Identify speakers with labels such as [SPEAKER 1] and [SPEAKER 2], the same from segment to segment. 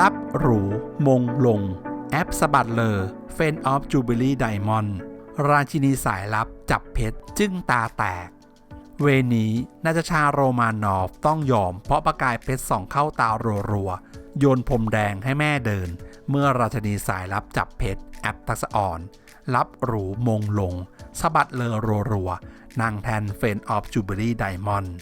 [SPEAKER 1] รับหรู มงลง แอปสะบัดเลอเฟนออฟจูเบลี่ไดมอนด์ราชินีสายลับจับเพชรจึ้งตาแตก เวนี้นาจชาโรมานอฟต้องยอม เพราะประกายเพชรส่องเข้าตารัวๆ โยนพรมแดงให้แม่เดิน เมื่อราชินีสายลับจับเพชรแอปทักษอ่อน รับหรูมงลงสะบัดเลอรัวๆนางแทนเฟนออฟจูเบลี่ไดมอนด์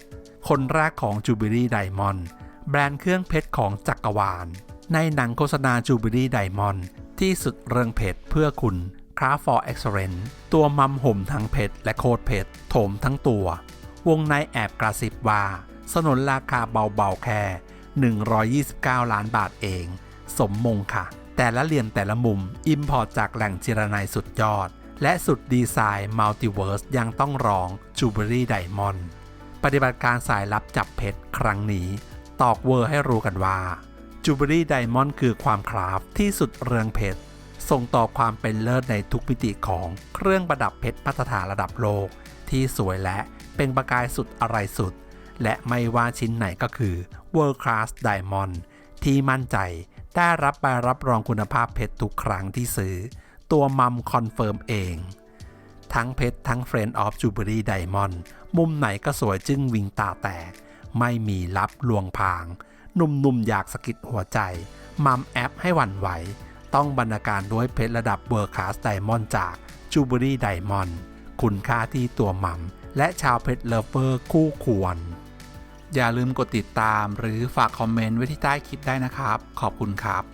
[SPEAKER 1] คนแรกของจูเบลี่ไดมอนด์แบรนด์เครื่องเพชรของจักรวาล ในหนังโฆษณาจูบิลี่ไดมอนด์ที่สุดเรื่องเพชรเพื่อคุณคราฟ for excellence ตัวมัมห่มทั้งเพชรและโคตรเพชรโถมทั้งตัว วงในแอบกระซิบว่า สนนราคาเบาๆแค่ 129 ล้านบาทเอง สมมงค่ะ แต่ละเหลี่ยมแต่ละมุมอิมพอร์ตจากแหล่งจิรนัยสุดยอด และสุดดีไซน์มัลติเวิร์สยังต้องร้องจูเบอรี่ไดมอนด์ปฏิบัติการสายลับจับเพชรครั้งนี้ ตอกเวอร์ให้รู้กันว่า จูเบอรี่ไดมอนด์คือความคราฟที่สุดเรืองเพชรส่งต่อความเป็นเลิศในทุกมิติของเครื่องประดับเพชรมาตรฐานระดับโลก ที่สวยและเป็นประกายสุดอะไรสุด และไม่ว่าชิ้นไหนก็คือ World Class Diamond ที่มั่นใจได้รับใบรับรองคุณภาพเพชรทุกครั้งที่ซื้อ ตัวมัมคอนเฟิร์มเอง ทั้งเพชรทั้ง Friend of Jubilee Diamond มุมไหนก็สวยจึงวิงตาแตก ไม่มีลับลวงพาง หนุ่มๆอยากสะกิดหัวใจ มัมแอปให้หวั่นไหว ต้องบรรณาการด้วยเพชรระดับเวอร์คลาสไดมอนด์จากจูเบอรี่ไดมอนด์คุณค่าที่ตัวมัม และชาวเพชรเลเวอร์คู่ควร อย่าลืมกดติดตามหรือฝากคอมเมนต์ไว้ที่ใต้คลิปได้นะครับ ขอบคุณครับ